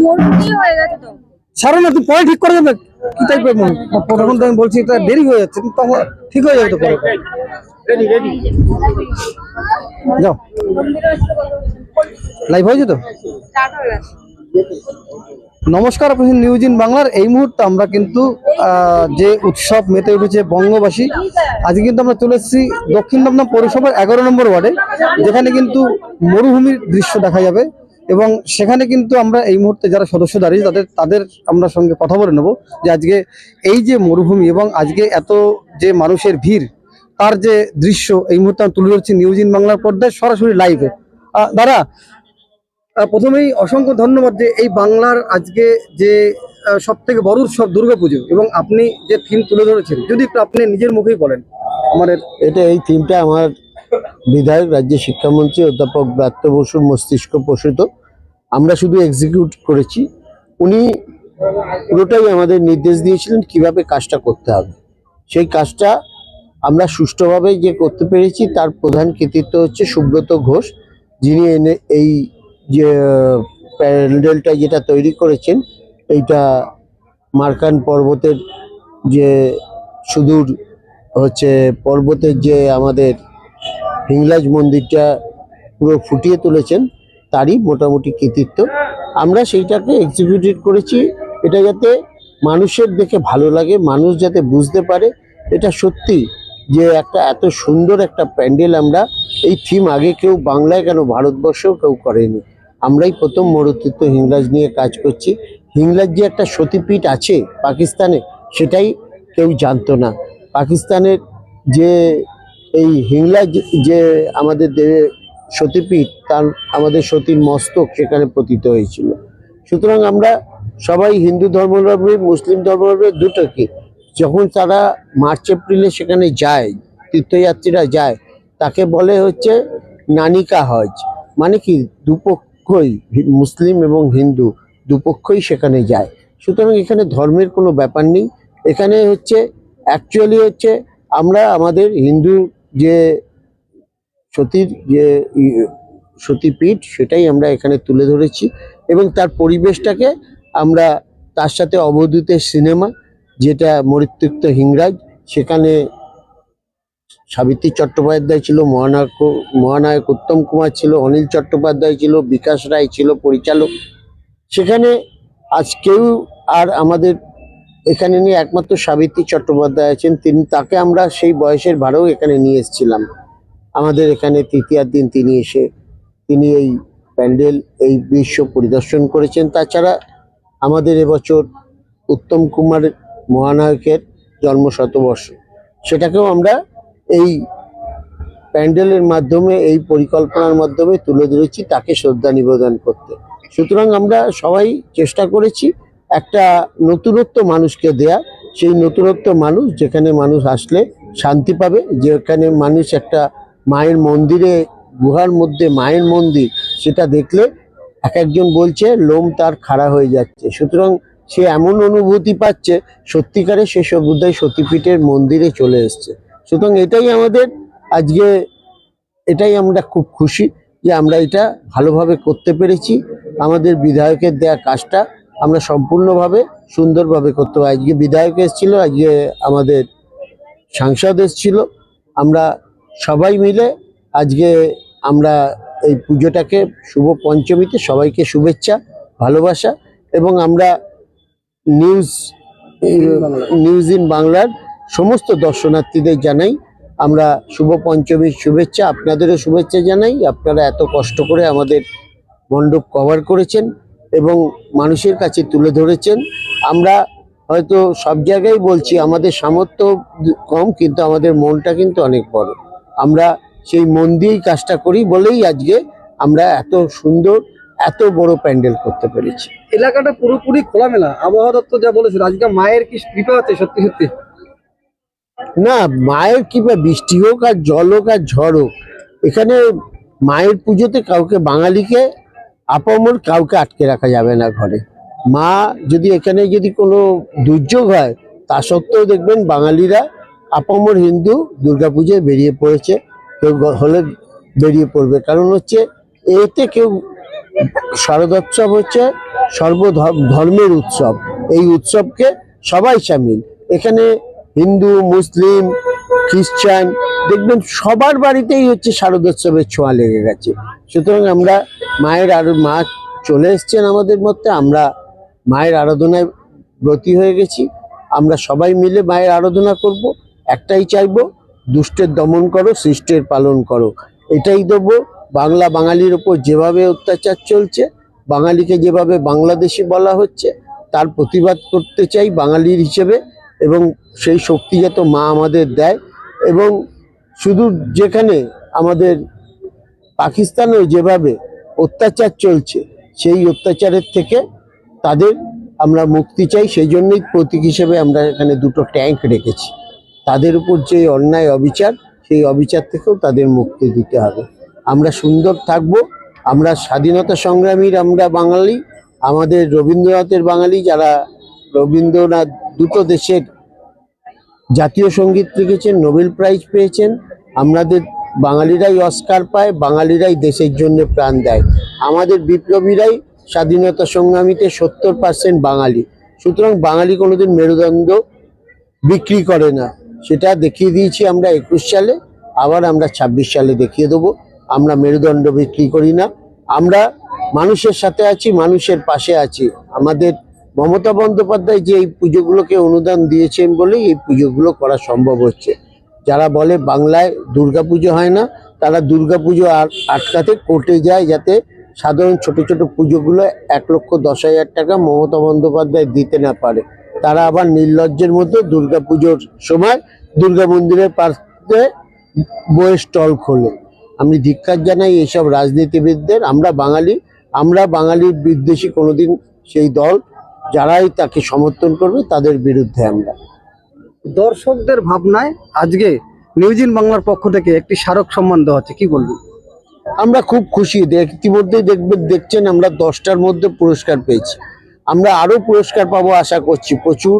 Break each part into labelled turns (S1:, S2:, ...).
S1: মরুভূমি হয়ে গেছে তো।
S2: ছাড়ো না তুই পরে ঠিক করে দেবে। কি টাইপের মন তখন তো আমি বলছি এটা দেরি হয়ে যাচ্ছে তখন ঠিক হয়ে যাবে তো পরে। যাও। লাইভ হয়েছে তো? নমস্কার আপনি নিউজ ইন বাংলার এই মুহূর্তে আমরা কিন্তু আহ, যে উৎসব মেতে উঠেছে বঙ্গবাসী আজকে কিন্তু আমরা চলে এসেছি দক্ষিণ দমদম পৌরসভার এগারো নম্বর ওয়ার্ডে যেখানে কিন্তু মরুভূমির দৃশ্য দেখা যাবে। এবং সেখানে কিন্তু আমরা এই মুহূর্তে যারা সদস্য দাঁড়িয়ে তাদের তাদের আমরা সঙ্গে কথা বলে নেব যে আজকে এই যে মরুভূমি এবং আজকে এত যে মানুষের ভিড়, তার যে দৃশ্য, এই মুহূর্তে আমি তুলে ধরছি নিউজ ইন বাংলার পর্দায় সরাসরি লাইভে দাদা প্রথমেই অসংখ্য ধন্যবাদ যে এই বাংলার আজকে যে সব থেকে বড় উৎসব দুর্গাপুজো এবং আপনি যে থিম তুলে ধরেছেন, যদি একটু আপনি নিজের মুখেই বলেন আমাদের।
S3: এটা এই থিমটা আমার বিধায়ক রাজ্য শিক্ষামন্ত্রী অধ্যাপক ব্রাত্য বসুর মস্তিষ্ক প্রসূত। আমরা শুধু এক্সিকিউট করেছি। উনি পুরোটাই আমাদের নির্দেশ দিয়েছিলেন কীভাবে কাজটা করতে হবে। সেই কাজটা আমরা সুষ্ঠুভাবে যে করতে পেরেছি তার প্রধান কৃতিত্ব হচ্ছে সুব্রত ঘোষ, যিনি এনে এই যে প্যান্ডেলটা যেটা তৈরি করেছেন, এইটা মার্কান পর্বতের যে সুদূর হচ্ছে পর্বতের যে আমাদের হিংলাজ মন্দিরটা পুরো ফুটিয়ে তুলেছেন। তারই মোটামুটি কৃতিত্ব। আমরা সেইটাকে এক্সিকিউটেড করেছি। এটা যাতে মানুষের দেখে ভালো লাগে, মানুষ যাতে বুঝতে পারে। এটা সত্যি যে একটা এত সুন্দর একটা প্যান্ডেল আমরা এই থিম আগে কেউ বাংলায় কেন ভারতবর্ষেও কেউ করেনি। আমরাই প্রথম মরুতীর্থ হিংলাজ নিয়ে কাজ করছি। হিংলাজ যে একটা সতীপীঠ আছে পাকিস্তানে, সেটাই কেউ জানতো না। পাকিস্তানের যে এই হিংলাজ যে আমাদের দেবে সতীপীঠ তার, আমাদের সতীর মস্তক সেখানে পতিত হয়েছিল। সুতরাং আমরা সবাই হিন্দু ধর্মাবলম্বী, মুসলিম ধর্মাবলম্বী দুটোকে, যখন তারা মার্চ, এপ্রিলে সেখানে যায়, তীর্থযাত্রীরা যায়, তাকে বলে হচ্ছে নানিকা হজ। মানে কি, দুপক্ষই মুসলিম এবং হিন্দু দুপক্ষই সেখানে যায়। সুতরাং এখানে ধর্মের কোনো ব্যাপার নেই। এখানে হচ্ছে অ্যাকচুয়ালি হচ্ছে, আমরা আমাদের হিন্দু যে সতীর যে সতীপীঠ সেটাই আমরা এখানে তুলে ধরেছি এবং তার পরিবেশটাকে আমরা তার সাথে অবধূতের সিনেমা যেটা মরিত্যুক্ত হিংরাজ, সেখানে সাবিত্রী চট্টোপাধ্যায় ছিল, মহানায়ক মহানায়ক উত্তম কুমার ছিল, অনিল চট্টোপাধ্যায় ছিল, বিকাশ রায় ছিল, পরিচালক। সেখানে আজ কেউ আর আমাদের এখানে নিয়ে একমাত্র সাবিত্রী চট্টোপাধ্যায় আছেন। তিনি, তাকে আমরা সেই বয়সের ভাড়াও এখানে নিয়ে এসেছিলাম। আমাদের এখানে তৃতীয়ার দিন তিনি এসে, তিনি এই প্যান্ডেল, এই দৃশ্য পরিদর্শন করেছেন। তাছাড়া আমাদের এবছর উত্তম কুমার মহানায়কের জন্ম শতবর্ষ সেটাকেও আমরা এই প্যান্ডেলের মাধ্যমে, এই পরিকল্পনার মাধ্যমে তুলে ধরেছি, তাকে শ্রদ্ধা নিবেদন করতে। সুতরাং আমরা সবাই চেষ্টা করেছি একটা নতুনত্ব মানুষকে দেয়া। সেই নতুনত্ব মানুষ যেখানে মানুষ আসলে শান্তি পাবে, যেখানে মানুষ একটা মায়ের মন্দিরে, গুহার মধ্যে মায়ের মন্দির, সেটা দেখলে এক একজন বলছে, লোম তার খাড়া হয়ে যাচ্ছে। সুতরাং সে এমন অনুভূতি পাচ্ছে, সত্যিকারে সে সবুদায় সতীপীঠের মন্দিরে চলে এসছে। সুতরাং এটাই আমাদের আজকে, এটাই আমরা খুব খুশি যে আমরা এটা ভালোভাবে করতে পেরেছি। আমাদের বিধায়কের দেয়া কাজটা আমরা সম্পূর্ণভাবে সুন্দরভাবে করতে পারি আজকে বিধায়ক এসেছিল, আজকে আমাদের সাংসদ এসেছিল। আমরা সবাই মিলে আজকে আমরা এই পুজোটাকে শুভ পঞ্চমীতে সবাইকে শুভেচ্ছা ভালোবাসা এবং আমরা নিউজ নিউজ ইন বাংলার সমস্ত দর্শনার্থীদের জানাই আমরা শুভ পঞ্চমীর শুভেচ্ছা আপনাদেরও শুভেচ্ছা জানাই। আপনারা এত কষ্ট করে আমাদের মণ্ডপ কভার করেছেন এবং মানুষের কাছে তুলে ধরেছেন। আমরা হয়তো সব জায়গায় বলছি আমাদের সামর্থ্য কম কিন্তু আমাদের মনটা কিন্তু অনেক বড়। আমরা সেই মন দিয়েই কাজটা করি বলেই আজকে আমরা এত সুন্দর এত বড় প্যান্ডেল করতে পেরেছি।
S2: এলাকাটা পুরোপুরি খোলামেলা। আবহাওয়া দপ্তর যা বলেছিল আজকে মায়ের কি কৃপা আছে সত্যি সত্যি?
S3: না মায়ের কিংবা বৃষ্টি হোক আর জল হোক আর ঝড় হোক এখানে মায়ের পুজোতে কাউকে বাঙালিকে আপামর কাউকে আটকে রাখা যাবে না ঘরে। মা যদি এখানে যদি কোনো দুর্যোগ হয় তা সত্ত্বেও দেখবেন বাঙালিরা আপামর হিন্দু দুর্গাপুজোয় বেরিয়ে পড়েছে, কেউ হলে বেরিয়ে পড়বে। কারণ হচ্ছে এতে কেউ শারদোৎসব হচ্ছে, সর্ব ধর্মের উৎসব। এই উৎসবকে সবাই সামিল। এখানে হিন্দু, মুসলিম, খ্রিস্টান, দেখবেন সবার বাড়িতেই হচ্ছে শারদোৎসবের ছোঁয়া লেগে গেছে। সুতরাং আমরা মায়ের আর, মা চলে এসছেন আমাদের মধ্যে, আমরা মায়ের আরাধনায় ব্রতী হয়ে গেছি। আমরা সবাই মিলে মায়ের আরাধনা করব। একটাই চাইব, দুষ্টের দমন করো, সৃষ্টের পালন করো। এটাই দেবো, বাংলা বাঙালির ওপর যেভাবে অত্যাচার চলছে, বাঙালিকে যেভাবে বাংলাদেশি বলা হচ্ছে, তার প্রতিবাদ করতে চাই বাঙালির হিসেবে এবং সেই শক্তি যত মা আমাদের দেয় এবং শুধু যেখানে আমাদের পাকিস্তানেও যেভাবে অত্যাচার চলছে, সেই অত্যাচারের থেকে তাদের আমরা মুক্তি চাই, সেই জন্যই প্রতীক হিসেবে আমরা এখানে দুটো ট্যাঙ্ক রেখেছি। তাদের উপর যে অন্যায় অবিচার, সেই অবিচার থেকেও তাদের মুক্তি দিতে হবে। আমরা সুন্দর থাকব, আমরা স্বাধীনতা সংগ্রামীর আমরা বাঙালি, আমাদের রবীন্দ্রনাথের বাঙালি যারা রবীন্দ্রনাথ দুটো দেশের জাতীয় সংগীত লিখেছেন, নোবেল প্রাইজ পেয়েছেন, আমাদের বাঙালিরাই অস্কার পায়, বাঙালিরাই দেশের জন্য প্রাণ দেয়। আমাদের বিপ্লবীরাই স্বাধীনতা সংগ্রামীতে সত্তর পার্সেন্ট বাঙালি। সুতরাং বাঙালি কোনোদিন মেরুদণ্ড বিক্রি করে না। সেটা দেখিয়ে দিয়েছি আমরা একুশ সালে, আবার আমরা ছাব্বিশ সালে দেখিয়ে দেবো। আমরা মেরুদণ্ড বিক্রি করি না। আমরা মানুষের সাথে আছি, মানুষের পাশে আছি। আমাদের মমতা বন্দ্যোপাধ্যায় যে এই পুজোগুলোকে অনুদান দিয়েছেন বলেই এই পুজোগুলো করা সম্ভব হচ্ছে। যারা বলে বাংলায় দুর্গাপুজো হয় না, তারা দুর্গাপুজো আর আটকাতে কোর্টে যায় যাতে সাধারণ ছোট ছোট পুজোগুলো এক লক্ষ দশ হাজার টাকা মমতা বন্দ্যোপাধ্যায় দিতে না পারে। তারা আবার নির্লজ্জের মধ্যে দুর্গাপুজোর সময় দুর্গা মন্দিরের পাশে বইয়ের স্টল খোলে। আমি ধিক্কার জানাই এইসব রাজনীতিবিদদের আমরা বাঙালি আমরা বাঙালির বিদ্বেষী কোনোদিন সেই দল যারাই তাকে সমর্থন করবে তাদের বিরুদ্ধে আমরা।
S2: দর্শকদের ভাবনায় আজকে নিউজিন বাংলার পক্ষ থেকে একটি স্মারক সম্মান দেওয়া হচ্ছে। কি বলব
S3: আমরা খুব খুশি। ইতিমধ্যেই দেখবেন দেখছেন আমরা দশটার মধ্যে পুরস্কার পেয়েছি। আমরা আরও পুরস্কার পাবো, আশা করছি। প্রচুর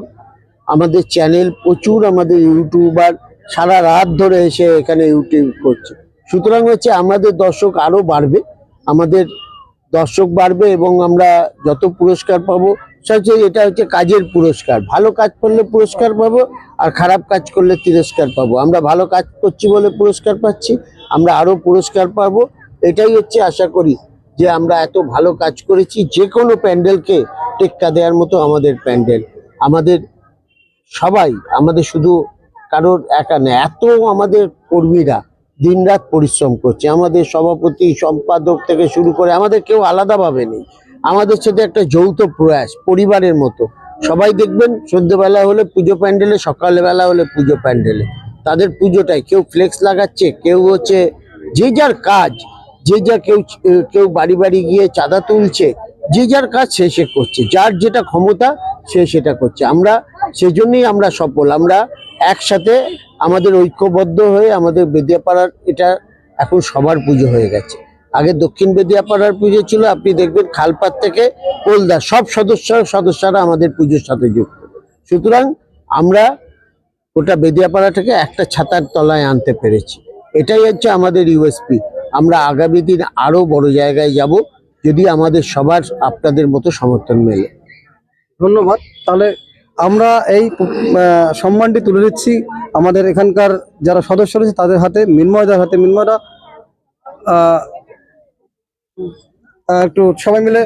S3: আমাদের চ্যানেল প্রচুর আমাদের ইউটিউবার সারা রাত ধরে এসে এখানে ইউটিউব করছে। সুতরাং হচ্ছে আমাদের দর্শক আরও বাড়বে, আমাদের দর্শক বাড়বে এবং আমরা যত পুরস্কার পাবো সবচেয়ে এটা হচ্ছে কাজের পুরস্কার। ভালো কাজ করলে পুরস্কার পাবো আর খারাপ কাজ করলে তিরস্কার পাবো। আমরা ভালো কাজ করছি বলে পুরস্কার পাচ্ছি, আমরা আরও পুরস্কার পাবো। এটাই হচ্ছে আশা করি যে আমরা এত ভালো কাজ করেছি যে কোনো প্যান্ডেলকে টেক্কা দেওয়ার মতো আমাদের প্যান্ডেল। আমাদের সবাই, আমাদের শুধু কারোর একা না, এত আমাদের কর্মীরা দিনরাত পরিশ্রম করছে। আমাদের সভাপতি, সম্পাদক থেকে শুরু করে আমাদের কেউ আলাদাভাবে নেই। আমাদের সাথে একটা যৌথ প্রয়াস, পরিবারের মতো। সবাই দেখবেন, সন্ধ্যেবেলা হলে পুজো প্যান্ডেলে, সকালবেলা হলে পুজো প্যান্ডেলে। তাদের পুজোটাই কেউ ফ্লেক্স লাগাচ্ছে, কেউ হচ্ছে যে যার কাজ, যে যা কেউ কেউ বাড়ি বাড়ি গিয়ে চাঁদা তুলছে যে যার কাজ সে সে করছে, যার যেটা ক্ষমতা সে সেটা করছে। আমরা সেই জন্যই আমরা সফল। আমরা একসাথে আমাদের ঐক্যবদ্ধ হয়ে আমাদের বেদিয়াপাড়ার এটা এখন সবার পুজো হয়ে গেছে। আগে দক্ষিণ বেদিয়াপাড়ার পুজো ছিল, আপনি দেখবেন খালপাত থেকে পোলদা সব সদস্য সদস্যরা আমাদের পুজোর সাথে যুক্ত। সুতরাং আমরা ওটা বেদিয়াপাড়া থেকে একটা ছাতার তলায় আনতে পেরেছি। এটাই হচ্ছে আমাদের ইউএসপি। আমরা আগামী দিন আরও বড় জায়গায় যাব। যদি আমাদের সবার আপনাদের মতো সমর্থন মেলে।
S2: ধন্যবাদ। তাহলে আমরা এই সম্মানটি তুলে দিচ্ছি আমাদের এখানকার যারা সদস্য রয়েছে তাদের হাতে মিন্ময়দার হাতে। মিন্ময়দা একটু সবাই মিলে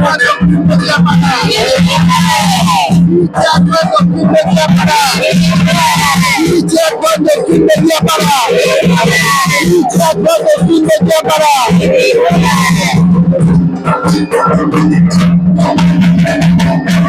S1: বাজাও বাজাও
S4: Thank you.